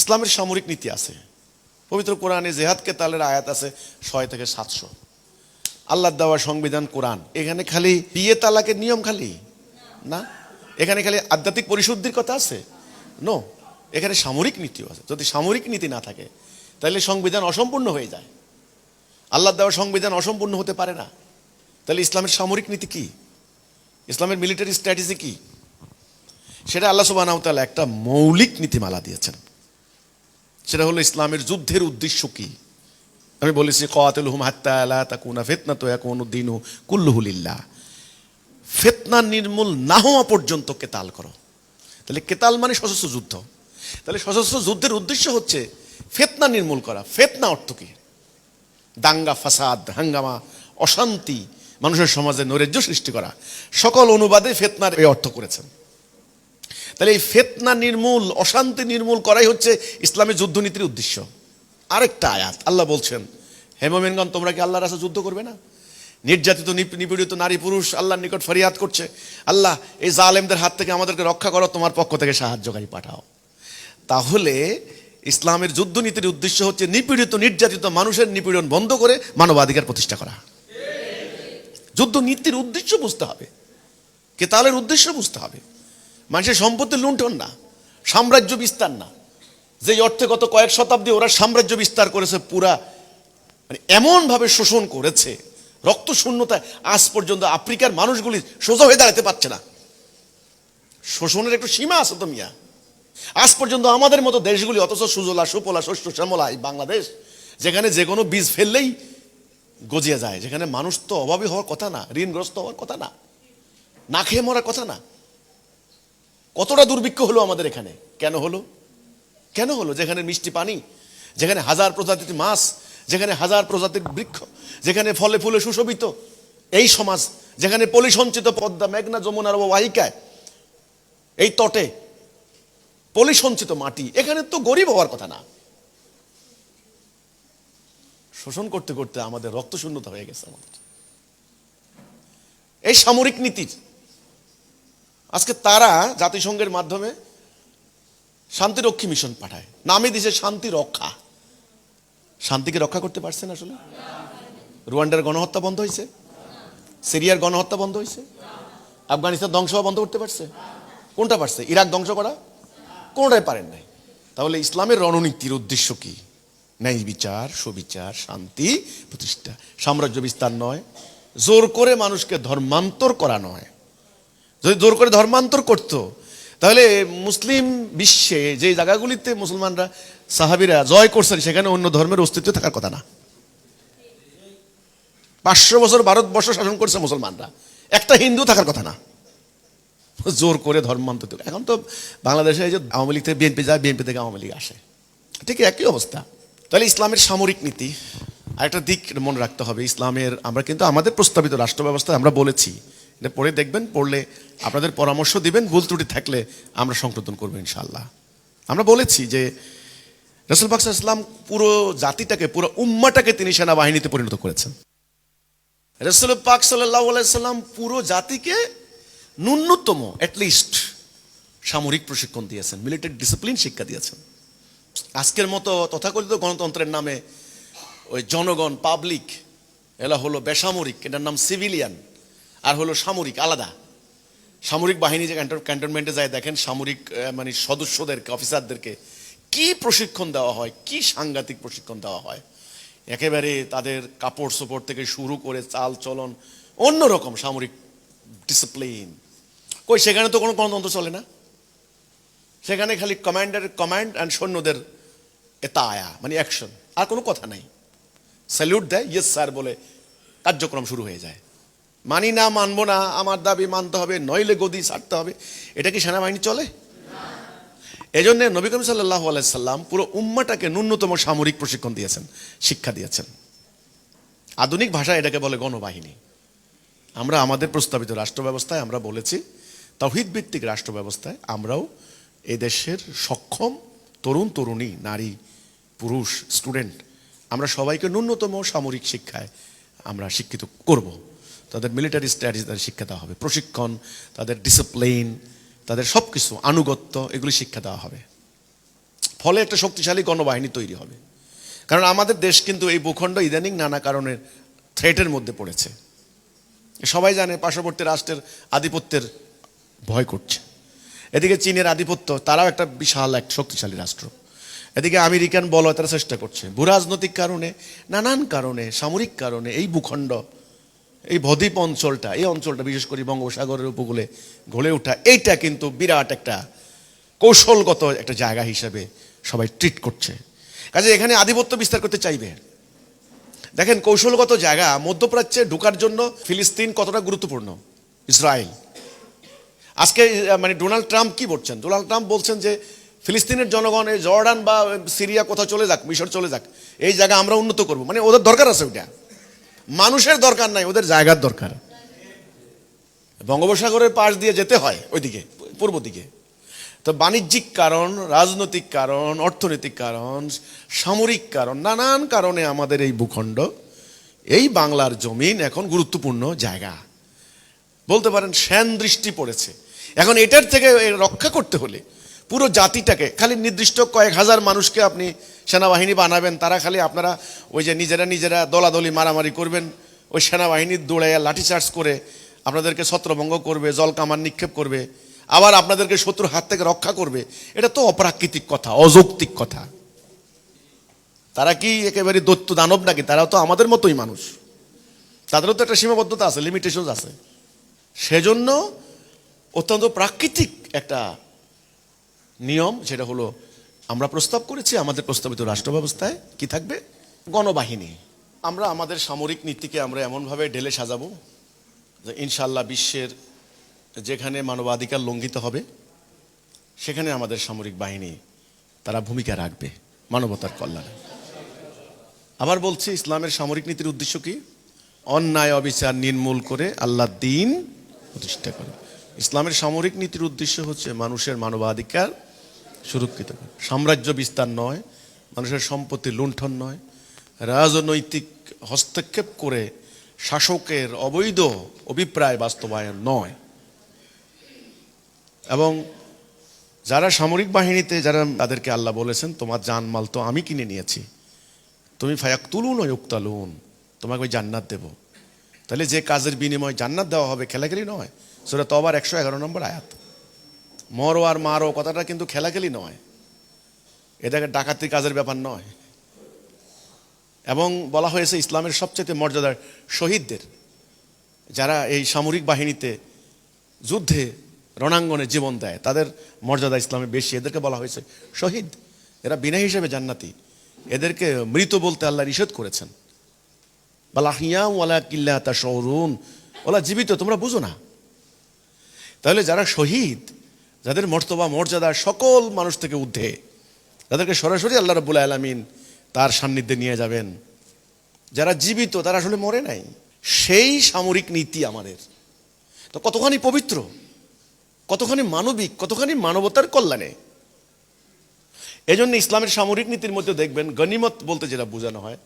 ইসলামের সামরিক নীতি আছে। পবিত্র কোরআনে জেহাদকে তালের আয়াত আছে ছয় থেকে সাতশো। আল্লাহ দেওয়া সংবিধান কোরআন। এখানে খালি বিয়ে তালাকের নিয়ম খালি? না? এখানে খালি আধ্যাত্মিক পরিশুদ্ধির কথা আছে? নো এখানে সামরিক নীতিও আছে। যদি সামরিক নীতি না থাকে, তাহলে সংবিধান অসম্পূর্ণ হয়ে যায়। আল্লাহ দেওয়া সংবিধান অসম্পূর্ণ হতে পারে না। তাহলে ইসলামের সামরিক নীতি কি? ইসলামের মিলিটারি স্ট্র্যাটেজি কি? সেটা আল্লাহ সুবাহ একটা মৌলিক নীতিমালা দিয়েছেন। সেটা হলো ইসলামের যুদ্ধের উদ্দেশ্য কি? আমি বলেছি কাতিল হুম হাত্তা আলা তাকুনা ফিতনা তো এখন দিনু কুল্লুহুলিল্লাহ ফেতনা নির্মূল না হওয়া পর্যন্ত কেতাল করো। তাহলে কেতাল মানে সশস্ত্র যুদ্ধ। তাহলে সশস্ত্র যুদ্ধের উদ্দেশ্য হচ্ছে ফেতনা নির্মূল করা। ফেতনা অর্থ কি? দাঙ্গা, ফাসাদ, হাঙ্গামা, অশান্তি, মানুষের সমাজে নৈরাজ্য সৃষ্টি করা। সকল অনুবাদে ফেতনার এই অর্থ করেছেন। তাহলে এই ফেতনা নির্মূল, অশান্তি নির্মূল করাই হচ্ছে ইসলামের যুদ্ধনীতির উদ্দেশ্য। আরেকটা আয়াত, আল্লাহ বলছেন হেমমেনগণ তোমরা কি আল্লাহর রাস্তা যুদ্ধ করবে না? নির্যাতিত নিপীড়িত নারী, পুরুষ আল্লাহর নিকট ফরিয়াদ করছে। আল্লাহ, এই জালেমদের হাত থেকে আমাদেরকে রক্ষা করো, তোমার পক্ষ থেকে সাহায্যকারী পাঠাও। তাহলে ইসলামের যুদ্ধনীতির উদ্দেশ্য হচ্ছে নিপীড়িত, নির্যাতিত মানুষের নিপীড়ন বন্ধ করে মানবাধিকার প্রতিষ্ঠা করা। যুদ্ধ নীতির উদ্দেশ্য বুঝতে হবে, কেতালের উদ্দেশ্য বুঝতে হবে। মানুষের সম্পত্তি লুণ্ঠন না, সাম্রাজ্য বিস্তার না। যে অর্থে গত কয়েক শতাব্দী ওরা সাম্রাজ্য বিস্তার করেছে, পুরা মানে এমনভাবে শোষণ করেছে রক্ত শূন্যতায় আজ পর্যন্ত আফ্রিকার মানুষগুলি সোজা হয়ে দাঁড়াতে পারছে না। শোষণের একটু সীমা আছে তো মিয়া। আজ পর্যন্ত আমাদের মতো দেশগুলি, অথচ সুজলা, সুপলা, শস্য, শ্যামলা বাংলাদেশ, যেখানে যে কোনো বীজ ফেললেই গজিয়ে যায়, যেখানে মানুষ তো অভাবী হওয়ার কথা না, ঋণগ্রস্ত হওয়ার কথা না না খেয়ে মরার কথা না। কতটা দুর্ভিক্ষ হলো আমাদের এখানে? কেন হলো? কেন হলো? যেখানে মিষ্টি পানি, যেখানে হাজার প্রজাতির মাছ, যেখানে হাজার প্রজাতির বৃক্ষ, যেখানে ফলে ফুলে সুশোভিত, এই সমাজ, যেখানে পলিসঞ্চিত পদ্মা, মেঘনা যমুনার অববাহিকায় এই তটে পলিসঞ্চিত মাটি, এখানে তো গরিব হওয়ার কথা না। শোষণ করতে করতে আমাদের রক্ত শূন্যতা হয়ে গেছে আমাদের। এই সামরিক নীতির আজকে তারা জাতিসংঘের মাধ্যমে শান্তিরক্ষী মিশন পাঠায়। নামে দিছে শান্তি রক্ষা। শান্তিকে রক্ষা করতে পারছেন আসলে? রুয়ান্ডার গণহত্যা বন্ধ হয়েছে? সিরিয়ার গণহত্যা বন্ধ হয়েছে? আফগানিস্তান ধ্বংস হওয়া বন্ধ করতে পারছে? কোনটা পারছে? ইরাক ধ্বংস করা? কোনটাই পারেন নাই। তাহলে ইসলামের রণনীতির উদ্দেশ্য কি? ন্যায় বিচার, সুবিচার, শান্তি, প্রতিষ্ঠা। সাম্রাজ্য বিস্তার নয়। জোর করে মানুষকে ধর্মান্তর করা নয়। যদি জোর করে ধর্মান্তর করত, তাহলে মুসলিম বিশ্বে যে জায়গাগুলিতে মুসলমানরা সাহাবিরা জয় করছেন, সেখানে অন্য ধর্মের অস্তিত্ব থাকার কথা না। পাঁচশো বছর ভারতবর্ষ শাসন করছে মুসলমানরা। একটা হিন্দু থাকার কথা না। জোর করে ধর্মান্তর এখন তো বাংলাদেশে এই যে আওয়ামী লীগ থেকে বিএনপি যায় বিএনপি থেকে আওয়ামী লীগ আসে। ঠিক একই অবস্থা। তাহলে ইসলামের সামরিক নীতি, আরেকটা দিক মনে রাখতে হবে, ইসলামের আমরা কিন্তু আমাদের প্রস্তাবিত রাষ্ট্র ব্যবস্থায় আমরা বলেছি পড়ে দেখবেন, পড়লে আপনাদের পরামর্শ দিবেন, ভুল ত্রুটি থাকলে আমরা সংশোধন করব ইনশাল্লাহ আমরা বলেছি যে রসুল বাক্স ইসলাম পুরো জাতিটাকে, পুরো উম্মাটাকে তিনি সেনাবাহিনীতে পরিণত করেছেন। রসুল পাক সাল্লাম পুরো জাতিকে ন্যূনতম অ্যাটলিস্ট সামরিক প্রশিক্ষণ দিয়েছেন মিলিটারি ডিসিপ্লিন শিক্ষা দিয়েছেন। আজকের মতো তথাকথিত গণতন্ত্রের নামে ওই জনগণ পাবলিক এলা হলো বেসামরিক, এটার নাম সিভিলিয়ান আর হলো সামরিক, আলাদা। সামরিক বাহিনী যে ক্যান্টন- ক্যান্টনমেন্টে যায়, দেখেন সামরিক মানে সদস্যদেরকে অফিসারদেরকে কি প্রশিক্ষণ দেওয়া হয়, কি সাংঘাতিক প্রশিক্ষণ দেওয়া হয়। একেবারে তাদের কাপড় চোপড় থেকে শুরু করে চাল চলন, অন্যরকম সামরিক ডিসিপ্লিন কই, সেখানে তো কোনো গণতন্ত্র চলে না। সেখানে খালি কমান্ডার কমান্ড অ্যান্ড সৈন্যদের এতা আয়া মানে অ্যাকশন আর কোনো কথা নাই। স্যালিউট দেয় ইয়েস স্যার বলে কার্যক্রম শুরু হয়ে যায়। মানি না, মানবো না, আমার দাবি মানতে হবে, নইলে গদি ছাড়তে হবে। এটা কি সেনাবাহিনী চলে? এই জন্য নবী করিম সাল্লাহ সাল্লাম পুরো উম্মাটাকে ন্যূনতম সামরিক প্রশিক্ষণ দিয়েছেন, শিক্ষা দিয়েছেন। আধুনিক ভাষায় এটাকে বলে গণবাহিনী। আমরা আমাদের প্রস্তাবিত রাষ্ট্র ব্যবস্থায় আমরা বলেছি তহিদ ভিত্তিক রাষ্ট্র ব্যবস্থায় আমরাও এই দেশের সক্ষম তরুণ, তরুণী, নারী, পুরুষ, স্টুডেন্ট, আমরা সবাইকে ন্যূনতম সামরিক শিক্ষায় আমরা শিক্ষিত করব। তাদের মিলিটারি স্ট্র্যাটেজি তাদের শিক্ষা দেওয়া হবে। প্রশিক্ষণ, তাদের ডিসিপ্লিন তাদের সব কিছু আনুগত্য, এগুলি শিক্ষা দেওয়া হবে। ফলে একটা শক্তিশালী গণবাহিনী তৈরি হবে। কারণ আমাদের দেশ কিন্তু এই ভূখণ্ড ইদানিং নানা কারণের থ্রেটের মধ্যে পড়েছে। সবাই জানে পার্শ্ববর্তী রাষ্ট্রের আধিপত্যের ভয় করছে। এদিকে চীনের আধিপত্য, তারাও একটা বিশাল, এক শক্তিশালী রাষ্ট্র। এদিকে আমেরিকান বল তারা চেষ্টা করছে। ভূরাজনৈতিক কারণে, নানান কারণে, সামরিক কারণে এই ভূখণ্ড এই বদ্বীপ অঞ্চলটা, এই অঞ্চলটা বিশেষ করে বঙ্গোপসাগরের উপকূলে গড়ে ওঠা, এইটা কিন্তু বিরাট একটা কৌশলগত একটা জায়গা হিসাবে সবাই ট্রিট করছে। কাজে এখানে আধিপত্য বিস্তার করতে চাইবে। দেখেন, কৌশলগত জায়গা মধ্যপ্রাচ্যে ঢোকার জন্য ফিলিস্তিন কতটা গুরুত্বপূর্ণ? ইসরায়েল। আজকে মানে ডোনাল্ড ট্রাম্প কি বলছেন? ডোনাল্ড ট্রাম্প বলছেন যে, ফিলিস্তিনের জনগণ এই জর্ডান বা সিরিয়া কোথাও চলে যাক, মিশর চলে যাক, এই জায়গা আমরা উন্নত করব। মানে ওদের দরকার আছে ওইটা। মানুষের দরকার নাই, ওদের জায়গার দরকার। বঙ্গোপসাগরের পাশ দিয়ে যেতে হয় ওইদিকে, পূর্ব দিকে। তো বাণিজ্যিক কারণ, রাজনৈতিক কারণ, অর্থনৈতিক কারণ, সামরিক কারণ, নানান কারণে আমাদের এই ভূখণ্ড, এই বাংলার জমিন এখন গুরুত্বপূর্ণ জায়গা। বলতে পারেন শ্যান দৃষ্টি পড়েছে। এখন এটার থেকে রক্ষা করতে হলে পুরো জাতিটাকে, খালি নির্দিষ্ট কয়েক হাজার মানুষকে আপনি সেনাবাহিনী বানাবেন, তারা খালি আপনারা ওই যে নিজেরা নিজেরা দলাদলি মারামারি করবেন, ওই সেনাবাহিনীর দৌড়াইয়া লাঠিচার্জ করে আপনাদেরকে ছত্রভঙ্গ করবে, জল কামান নিক্ষেপ করবে, আবার আপনাদেরকে শত্রুর হাত থেকে রক্ষা করবে। এটা তো অপ্রাকৃতিক কথা, অযৌক্তিক কথা। তারা কি একেবারে দৈত্য দানব নাকি? তারাও তো আমাদের মতোই মানুষ। তাদেরও তো একটা সীমাবদ্ধতা আছে লিমিটেশন আছে। সেজন্য অত্যন্ত প্রাকৃতিক একটা নিয়ম সেটা হলো, আমরা প্রস্তাব করেছি আমাদের প্রস্তাবিত রাষ্ট্র ব্যবস্থায় কি থাকবে? গণবাহিনী। আমরা আমাদের সামরিক নীতিকে আমরা এমনভাবে ঢেলে সাজাবো যে ইনশাল্লাহ বিশ্বের যেখানে মানবাধিকার লঙ্ঘিত হবে, সেখানে আমাদের সামরিক বাহিনী তারা ভূমিকা রাখবে, মানবতার কল্যাণে। আবার বলছি, ইসলামের সামরিক নীতির উদ্দেশ্য কি? অন্যায়, অবিচার নির্মূল করে আল্লাহ দিন প্রতিষ্ঠা করে ইসলামের সামরিক নীতির উদ্দেশ্য হচ্ছে মানুষের মানবাধিকার সুরক্ষিত। সাম্রাজ্য বিস্তার নয়, মানুষের সম্পত্তি লুণ্ঠন নয়। রাজনৈতিক হস্তক্ষেপ করে শাসকের অবৈধ অভিপ্রায় বাস্তবায়ন নয়। এবং যারা সামরিক বাহিনীতে, যারা তাদেরকে আল্লাহ বলেছেন, তোমার জানমাল তো আমি কিনে নিয়েছি। তুমি ফায়াক তুলুন ইউক্তালুন, তোমাকে ওই জান্নাত দেব। তাহলে যে কাজের বিনিময়ে জান্নাত দেওয়া হবে খেলাখেলি নয়। সেটা তো আবার একশো এগারো নম্বর আয়াত। মরো আর মারো, কথাটা কিন্তু খেলাখেলি নয়। এটাকে ডাকাতির কাজের ব্যাপার নয়। এবং বলা হয়েছে ইসলামের সবচেয়ে মর্যাদার শহীদদের, যারা এই সামরিক বাহিনীতে যুদ্ধে রণাঙ্গনে জীবন দেয়, তাদের মর্যাদা ইসলামে বেশি। এদেরকে বলা হয়েছে শহীদ। এরা বিনা হিসেবে জান্নাতি। এদেরকে মৃত বলতে আল্লাহ নিষেধ করেছেন। বালাহিয়া ওয়ালা কিল্লা তা শহরুন ওলা জীবিত, তোমরা বুঝো না। তাহলে যারা শহীদ যাদের মর্তবা, মর্যাদা সকল মানুষ থেকে ঊর্ধ্বে, তাদেরকে সরাসরি আল্লাহ রব্বুল আলমিন তার সান্নিধ্যে নিয়ে যাবেন। যারা জীবিত, তারা আসলে মরে নাই। সেই সামরিক নীতি আমাদের। তো কতখানি পবিত্র, কতখানি মানবিক, কতখানি মানবতার কল্যাণে। এজন্য ইসলামের সামরিক নীতির মধ্যে দেখবেন, গনিমত বলতে যেটা বোঝানো হয়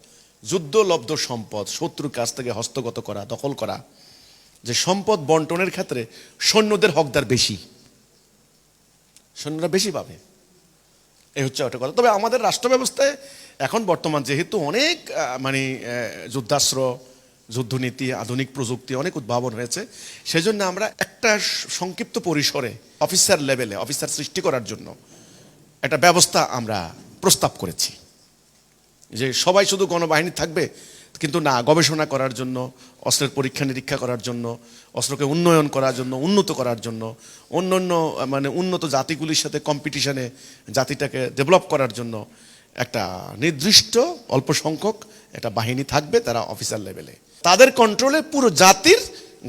যুদ্ধলব্ধ সম্পদ, শত্রুর কাছ থেকে হস্তগত করা, দখল করা, যে সম্পদ বন্টনের ক্ষেত্রে সৈন্যদের হকদার বেশি। সৈন্যরা বেশি পাবে। এই হচ্ছে একটা কথা। তবে আমাদের রাষ্ট্র ব্যবস্থায় এখন বর্তমান যেহেতু অনেক মানে যুদ্ধাস্ত্র, যুদ্ধনীতি, আধুনিক প্রযুক্তি অনেক উদ্ভাবন হয়েছে, সেজন্য আমরা একটা সংক্ষিপ্ত পরিসরে, অফিসার লেভেলে, অফিসার সৃষ্টি করার জন্য একটা ব্যবস্থা আমরা প্রস্তাব করেছি। যে সবাই শুধু গণবাহিনী থাকবে কিন্তু না, গবেষণা করার জন্য, অস্ত্রের পরীক্ষা নিরীক্ষা করার জন্য, অস্ত্রকে উন্নয়ন করার জন্য, উন্নত করার জন্য অন্য অন্য মানে উন্নত জাতিগুলির সাথে কম্পিটিশনে জাতিটাকে ডেভেলপ করার জন্য একটা নির্দিষ্ট, অল্প সংখ্যক একটা বাহিনী থাকবে তারা অফিসার লেভেলে তাদের কন্ট্রোলে পুরো জাতির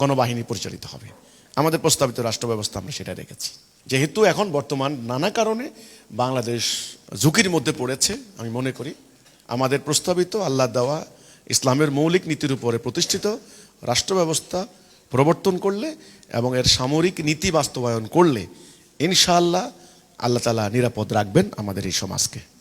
গণবাহিনী পরিচালিত হবে। আমাদের প্রস্তাবিত রাষ্ট্র ব্যবস্থা আমরা সেটা রেখেছি। যেহেতু এখন বর্তমান নানা কারণে বাংলাদেশ ঝুঁকির মধ্যে পড়েছে, আমি মনে করি, আমাদের প্রস্তাবিত আল্লাহ দেওয়া ইসলামের মৌলিক নীতির উপরে প্রতিষ্ঠিত, রাষ্ট্র ব্যবস্থা প্রবর্তন করলে এবং এর সামরিক নীতি বাস্তবায়ন করলে ইনশাআল্লাহ আল্লাহ তালা নিরাপদ রাখবেন আমাদের এই সমাজকে।